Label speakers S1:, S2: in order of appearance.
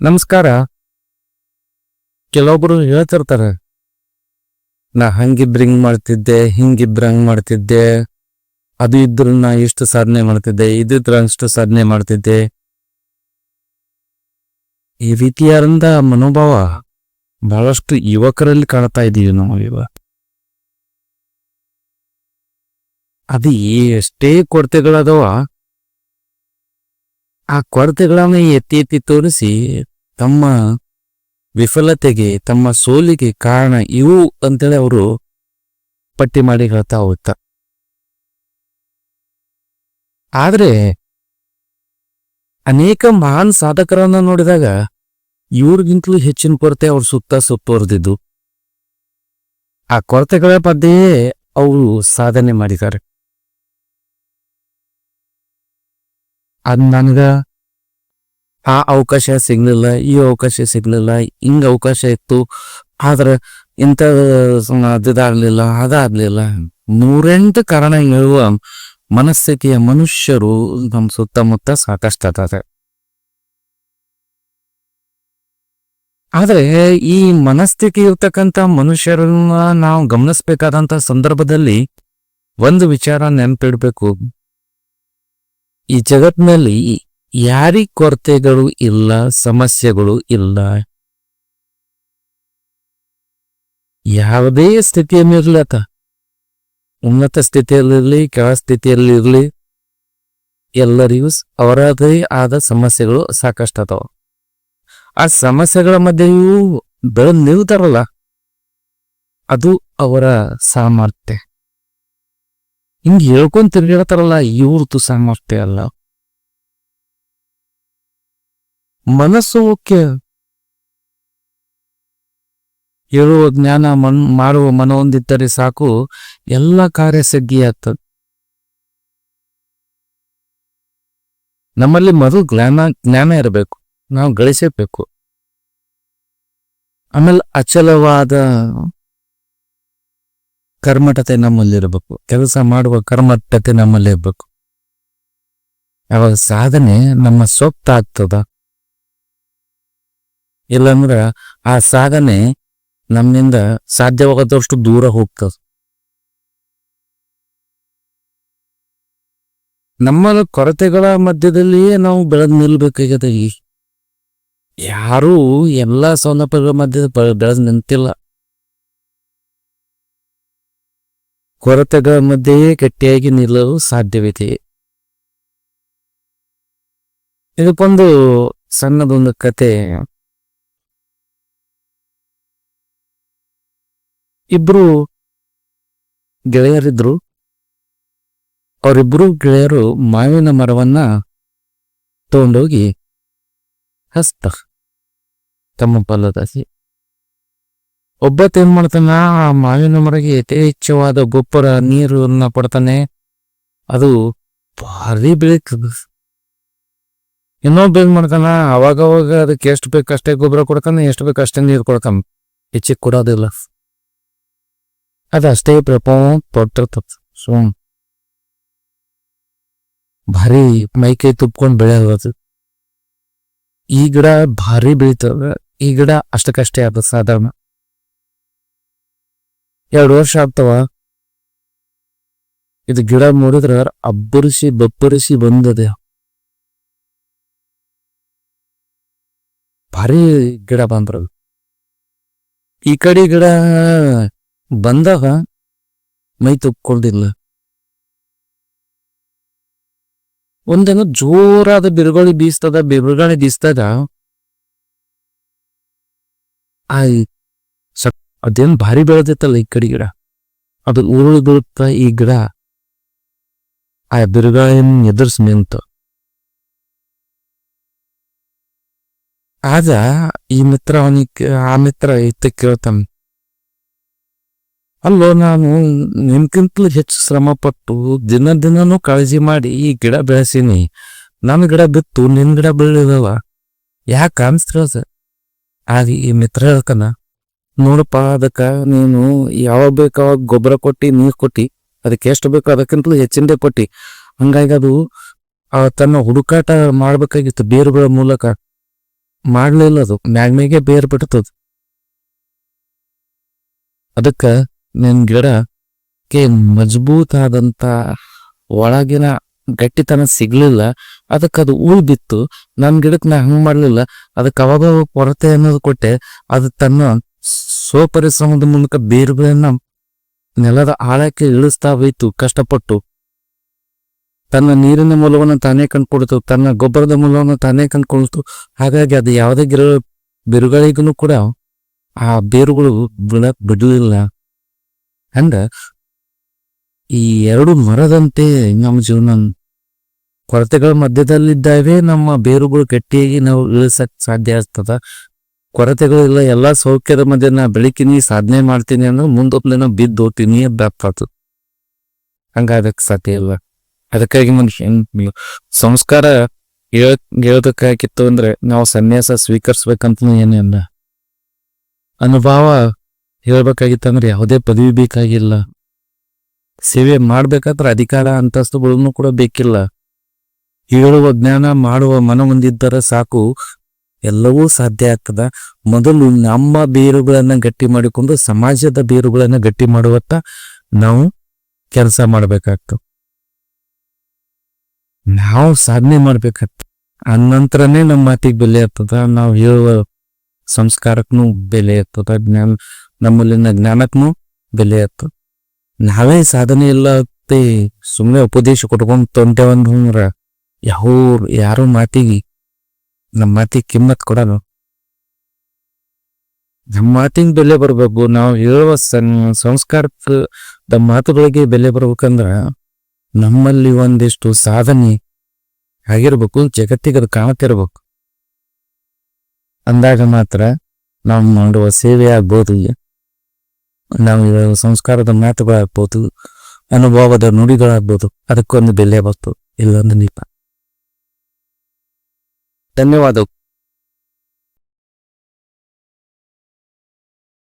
S1: ನಮಸ್ಕಾರ. ಕೆಲವೊಬ್ರು ಹೇಳ್ತಿರ್ತಾರೆ. ನಾ ಹಂಗಿಬ್ರು ಹಿಂಗ್ ಮಾಡ್ತಿದ್ದೆ ಹಿಂಗಿಬ್ರು ಹಂಗ್ ಮಾಡ್ತಿದ್ದೆ. ಅದು ಇದ್ರ ನಾ ಇಷ್ಟು ಸಾಧನೆ ಮಾಡ್ತಿದ್ದೆ ಇದ್ರ ಅಷ್ಟು ಸಾಧನೆ ಮಾಡ್ತಿದ್ದೆ. ಈ ರೀತಿಯಾದ ಮನೋಭಾವ ಬಹಳಷ್ಟು ಯುವಕರಲ್ಲಿ ಕಾಣ್ತಾ ಇದೀವಿ ನಾವು ಅದು ಎಷ್ಟೇ ಕೊರತೆಗಳದವ ಆ ಕೊರತೆಗಳನ್ನು ಎತ್ತಿ ಎತ್ತಿ ತೋರಿಸಿ ತಮ್ಮ ವಿಫಲತೆಗೆ, ತಮ್ಮ ಸೋಲಿಗೆ ಕಾರಣ ಇವು ಅಂತೇಳಿ ಅವರು ಪಟ್ಟಿ ಮಾಡಿ ಹೇಳ್ತಾ ಹೋಗ್ತಾ. ಆದ್ರೆ ಅನೇಕ ಮಹಾನ್ ಸಾಧಕರನ್ನ ನೋಡಿದಾಗ ಇವ್ರಿಗಿಂತಲೂ ಹೆಚ್ಚಿನ ಕೊರತೆ ಅವ್ರ ಸುತ್ತ ಸುತ್ತುವರೆದಿದ್ದು ಆ ಕೊರತೆಗಳ ಬಗ್ಗೆಯೇ ಅವರು ಸಾಧನೆ ಮಾಡಿದ್ದಾರೆ. ಅದ್ ನನ್ಗ ಆ ಅವಕಾಶ ಸಿಗ್ಲಿಲ್ಲ, ಈ ಅವಕಾಶ ಸಿಗ್ಲಿಲ್ಲ, ಹಿಂಗ ಅವಕಾಶ ಇತ್ತು. ಆದ್ರೆ ಇಂಥ ಅದಾಗ್ಲಿಲ್ಲ ಅದಾಗ್ಲಿಲ್ಲ. ನೂರೆಂಟು ಕಾರಣ ಹೇಳುವ ಮನಸ್ಥಿತಿಯ ಮನುಷ್ಯರು ನಮ್ಮ ಸುತ್ತಮುತ್ತ ಸಾಕಷ್ಟು ಅದಾರೆ. ಆದ್ರೆ ಈ ಮನಸ್ಥಿತಿ ಇರ್ತಕ್ಕಂಥ ಮನುಷ್ಯರನ್ನ ನಾವು ಗಮನಿಸ್ಬೇಕಾದಂತ ಸಂದರ್ಭದಲ್ಲಿ ಒಂದು ವಿಚಾರ ನೆನಪಿಡ್ಬೇಕು. ಈ ಜಗತ್ತಿನಲ್ಲಿ ಯಾರಿ ಕೊರತೆಗಳು ಇಲ್ಲ, ಸಮಸ್ಯೆಗಳು ಇಲ್ಲ. ಯಾವುದೇ ಸ್ಥಿತಿಯಲ್ಲಿರ್ಲಿ ಆತ. ಉನ್ನತ ಸ್ಥಿತಿಯಲ್ಲಿರಲಿ, ಕೆಳ ಸ್ಥಿತಿಯಲ್ಲಿರಲಿ, ಎಲ್ಲರಿಗೂ ಅವರದೇ ಆದ ಸಮಸ್ಯೆಗಳು ಸಾಕಷ್ಟು ಅದಾವ ಆ ಸಮಸ್ಯೆಗಳ ಮಧ್ಯೆಯೂ ಬೆಳೆದು ನಿಲ್ತಾರಲ್ಲ, ಅದು ಅವರ ಸಾಮರ್ಥ್ಯ. ಹಿಂಗ್ ಹೇಳ್ಕೊಂಡ್ ತಿರ್ಗಾಡ್ತಾರಲ್ಲ ಇವ್ರದ್ದು ಸಾಮರ್ಥ್ಯ ಅಲ್ಲ. ಮನಸ್ಸು ಮುಖ್ಯ ಹೇಳುವ ಜ್ಞಾನ ಮನ್, ಮಾಡುವ ಮನವೊಂದಿದ್ದರೆ ಸಾಕು, ಎಲ್ಲ ಕಾರ್ಯ ಸಿದ್ಧಿಯಾಗ್ತದೆ ನಮ್ಮಲ್ಲಿ ಮೊದಲು ಜ್ಞಾನ ಜ್ಞಾನ ಇರಬೇಕು. ನಾವು ಗಳಿಸಬೇಕು. ಆಮೇಲೆ ಅಚಲವಾದ ಕರ್ಮಠತೆ ನಮ್ಮಲ್ಲಿರಬೇಕು ಕೆಲಸ ಮಾಡುವ ಕರ್ಮಠತೆ ನಮ್ಮಲ್ಲಿ ಇರಬೇಕು. ಅವಾಗ ಸಾಧನೆ ನಮ್ಮ ಸೊತ್ತ ಆಗ್ತದ. ಇಲ್ಲಂದ್ರ ಆ ಸಾಧನೆ ನಮ್ಮಿಂದ ಸಾಧ್ಯವಾಗದಷ್ಟು ದೂರ ಹೋಗ್ತದ. ನಮ್ಮ ಕೊರತೆಗಳ ಮಧ್ಯದಲ್ಲಿಯೇ ನಾವು ಬೆಳೆದು ಈ. ಯಾರೂ ಎಲ್ಲಾ ಸೌಲಭ್ಯಗಳ ಮಧ್ಯದ ಬೆಳೆದು ನಿಂತಿಲ್ಲ. ಕೊರತೆಗಳ ಮಧ್ಯೆಯೇ ಗಟ್ಟಿಯಾಗಿ ನಿಲ್ಲಲು ಸಾಧ್ಯವಿದೆ. ಇದಕ್ಕೊಂದು ಸಣ್ಣದೊಂದು ಕತೆ. ಇಬ್ರು ಗೆಳೆಯರಿದ್ರು. ಅವರಿಬ್ರು ಗೆಳೆಯರು ಮಾವಿನ ಮರವನ್ನ ತಗೊಂಡೋಗಿ ಹಸ್ತ, ತಮ್ಮ ಪಲ್ಲದಾಸಿ ಒಬ್ಬತ್ತ ಏನ್ ಮಾಡ್ತಾನ? ಆ ಮಾವಿನ ಮರಗೆ ಯಥೇಚ್ಛವಾದ ಗೊಬ್ಬರ, ನೀರನ್ನ ಕೊಡ್ತಾನೆ. ಅದು ಭಾರಿ ಬೆಳೀತದ. ಇನ್ನೊಬ್ಬ ಏನ್ ಮಾಡ್ತಾನ? ಅವಾಗ ಅವಾಗ ಅದಕ್ಕೆ ಎಷ್ಟು ಬೇಕಷ್ಟೇ ಗೊಬ್ಬರ ಕೊಡ್ತಾನೆ, ಎಷ್ಟು ಬೇಕಷ್ಟೇ ನೀರು ಕೊಡ್ಕಾನ ಹೆಚ್ಚಿಗೆ ಕೊಡೋದಿಲ್ಲ. ಅದಷ್ಟೇ ಪ್ರಪಂ ತೊಟ್ಟಿರ್ತದ. ಸುಮ್. ಭಾರಿ ಮೈಕೈ ತುಪ್ಕೊಂಡ್ ಬೆಳೆಯೋದು ಈ ಗಿಡ ಭಾರಿ ಬೆಳೀತದ. ಈ ಗಿಡ ಅಷ್ಟಕ್ಕಷ್ಟೇ ಅದ ಸಾಧಾರಣ. ಎರಡು ವರ್ಷ ಆಗ್ತಾವ. ಇದು ಗಿಡ ನೋಡಿದ್ರ ಅಬ್ಬರಿಸಿ ಬಬ್ಬರಿಸಿ ಬಂದದೆ. ಭಾರಿ ಗಿಡ ಬಂದ್ರದು ಈ ಕಡೆ ಗಿಡ ಬಂದಾಗ ಮೈ ತುಪ್ಕೊಂಡಿಲ್ಲ ಒಂದೇನೋ ಜೋರಾದ ಬಿರುಗಾಳಿ ಬೀಸ್ತದ ಬಿರುಗಾಳಿ ಬೀಸ್ತದ. ಆ ಅದೇನ್ ಭಾರಿ ಬೆಳೆದಿತ್ತಲ್ಲ ಈ ಕಡೆ ಗಿಡ? ಅದು ಉರುಳು ಬೀಳುತ್ತ ಈ ಗಿಡ? ಆ ಬಿರುಗಾಳಿಯನ್ನು ಎದುರಿಸಿ ನಿಂತ ಆದ ಈ ಮಿತ್ರ ಅವನಿಗೆ, ಆ ಮಿತ್ರ ಇತ್ತ ಕೇಳ್ತಾನ. ಅಲ್ಲೋ, ನಾನು ನಿಮ್ಗಿಂತಲೂ ಹೆಚ್ಚು ಶ್ರಮ ಪಟ್ಟು ದಿನ ದಿನನೂ ಕಾಳಜಿ ಮಾಡಿ ಈ ಗಿಡ ಬೆಳೆಸೀನಿ. ನನ್ನ ಗಿಡ ಬಿತ್ತು, ನಿನ್ ಗಿಡ ಬೆಳೆದವ ಯಾಕೆ ಅನ್ಸ್ತಿರೋದು ಆಗ ಈ ಮಿತ್ರ ಹೇಳ್ತಾನ ನೋಡಪ್ಪ, ಅದಕ್ಕ ನೀನು ಯಾವಾಗ ಬೇಕು ಅವಾಗ ಗೊಬ್ಬರ ಕೊಟ್ಟಿ, ನೀರು ಕೊಟ್ಟಿ, ಅದಕ್ಕೆ ಎಷ್ಟು ಬೇಕೋ ಅದಕ್ಕಿಂತಲೂ ಹೆಚ್ಚಿಂದೇ ಕೊಟ್ಟಿ. ಹಂಗಾಗಿ ಅದು ತನ್ನ ಹುಡುಕಾಟ ಮಾಡ್ಬೇಕಾಗಿತ್ತು ಬೇರುಗಳ ಮೂಲಕ. ಮಾಡ್ಲಿಲ್ಲ ಅದು, ಮ್ಯಾಗ್ಮೇಗೆ ಬೇರು ಬಿಡ್ತದ. ಅದಕ್ಕ ನಿನ್ ಗಿಡಕ್ಕೆ ಮಜಬೂತ್ ಆದಂತ ಒಳಗಿನ ಗಟ್ಟಿತನ ಸಿಗ್ಲಿಲ್ಲ, ಅದಕ್ಕೆ ಅದು ಉಳ್ ಬಿತ್ತು, ನನ್ ಗಿಡಕ್ಕೆ ನಾ ಹಂಗ್ ಮಾಡ್ಲಿಲ್ಲ ಅದಕ್ಕೆ ಅವಾಗ ಕೊರತೆ ಅನ್ನೋದು ಕೊಟ್ಟೆ, ಅದು ತನ್ನ ಸ್ವಪರಿಶ್ರಮದ ಮೂಲಕ ಬೇರುಗಳನ್ನ ನೆಲದ ಆಳಕ್ಕೆ ಇಳಿಸ್ತಾ ಹೋಯ್ತು, ಕಷ್ಟಪಟ್ಟು. ತನ್ನ ನೀರಿನ ಮೂಲವನ್ನು ತಾನೇ ಕಂಡುಕೊಡ್ತು ತನ್ನ ಗೊಬ್ಬರದ ಮೂಲವನ್ನು ತಾನೇ ಕಂಡುಕೊಳ್ತು. ಹಾಗಾಗಿ ಅದು ಯಾವುದೇ ಗಿಡ ಬೇರುಗಳಿಗೂ ಕೂಡ ಆ ಬೇರುಗಳು ಬಿಡಕ್ ಬಿಡಲಿಲ್ಲ. ಹಂಗ ಈ ಎರಡು ಮರದಂತೆ ನಮ್ಮ ಜೀವನ ಕೊರತೆಗಳ ಮಧ್ಯದಲ್ಲಿದ್ದಾವೆ, ನಮ್ಮ ಬೇರುಗಳು ಗಟ್ಟಿಯಾಗಿ ನಾವು ಇಳಿಸಕ್ ಸಾಧ್ಯ ಆಗ್ತದ? ಕೊರತೆಗಳಿಲ್ಲ, ಎಲ್ಲಾ ಸೌಖ್ಯದ ಮಧ್ಯೆ ನಾ ಬೆಳಿತೀನಿ ಸಾಧನೆ ಮಾಡ್ತೀನಿ ಅಂದ್ರೆ ಮುಂದೊಬ್ಲೆನ ಬಿದ್ದು ಹೋಗ್ತೀನಿ ಬ್ಯಾಪಾತು ಹಂಗ ಅದಕ್ಕೆ ಸಾಧ್ಯ ಇಲ್ಲ ಅದಕ್ಕಾಗಿ ಮನುಷ್ಯ ಸಂಸ್ಕಾರ ಹೇಳ್, ಹೇಳೋದಕ್ಕಾಗಿತ್ತು ಅಂದ್ರೆ ನಾವು ಸನ್ಯಾಸ ಸ್ವೀಕರಿಸ್ಬೇಕಂತ ಅಂದ ಅನುಭವ ಹೇಳ್ಬೇಕಾಗಿತ್ತಂದ್ರೆ ಯಾವುದೇ ಪದವಿ ಬೇಕಾಗಿಲ್ಲ. ಸೇವೆ ಮಾಡ್ಬೇಕಾದ್ರೆ ಅಧಿಕಾರ ಅಂತಸ್ತುಗಳನ್ನು ಕೂಡ ಬೇಕಿಲ್ಲ. ಹೇಳುವ ಜ್ಞಾನ ಮಾಡುವ ಮನ ಹೊಂದಿದ್ದರೆ ಸಾಕು ಎಲ್ಲವೂ ಸಾಧ್ಯ ಆಗ್ತದ. ಮೊದಲು ನಮ್ಮ ಬೇರುಗಳನ್ನ ಗಟ್ಟಿ ಮಾಡಿಕೊಂಡು ಸಮಾಜದ ಬೇರುಗಳನ್ನ ಗಟ್ಟಿ ಮಾಡುವತ್ತ ನಾವು ಕೆಲಸ ಮಾಡ್ಬೇಕಾಗ್ತದೆ ನಾವು ಸಾಧನೆ ಮಾಡ್ಬೇಕಾಗ್ತ. ಅನಂತರನೇ ನಮ್ಮ ಮಾತಿಗೆ ಬೆಲೆ ಇರ್ತದ ನಾವು ಹೇಳುವ ಸಂಸ್ಕಾರಕ್ಕೂ ಬೆಲೆ ಇರ್ತದ ಜ್ಞಾನ, ನಮ್ಮಲ್ಲಿನ ಜ್ಞಾನಕ್ಕೂ ಬೆಲೆ ಇರ್ತದ ನಾವೇ ಸಾಧನೆ ಇಲ್ಲ ಸುಮ್ಮನೆ ಉಪದೇಶ ಕೊಟ್ಕೊಂಡು ತೊಂಟೇವಂದ್ರ ಯಾವ ಯಾರು ಮಾತಿಗೆ ನಮ್ಮ ಮಾತಿಗೆ ಕಿಮ್ಮತ್ ಕೊಡೋಣ ನಮ್ಮ ಮಾತಿನ ಬೆಲೆ ಬರ್ಬೇಕು. ನಾವು ಹೇಳುವ ಸಂಸ್ಕಾರದ ಮಾತುಗಳಿಗೆ ಬೆಲೆ ಬರ್ಬೇಕಂದ್ರ ನಮ್ಮಲ್ಲಿ ಒಂದಿಷ್ಟು ಸಾಧನೆ ಆಗಿರ್ಬೇಕು ಜಗತ್ತಿಗೆ ಅದು ಕಾಣತಿರ್ಬೇಕು. ಅಂದಾಗ ಮಾತ್ರ ನಾವು ಮಾಡುವ ಸೇವೆ ಆಗ್ಬೋದು. ನಾವು ಹೇಳುವ ಸಂಸ್ಕಾರದ ಮಾತುಗಳಾಗ್ಬೋದು, ಅನುಭವದ ನುಡಿಗಳಾಗ್ಬೋದು, ಅದಕ್ಕೊಂದು ಬೆಲೆ ಬರ್ತು. ಇಲ್ಲೊಂದು ದೀಪ ధన్యవాదాలు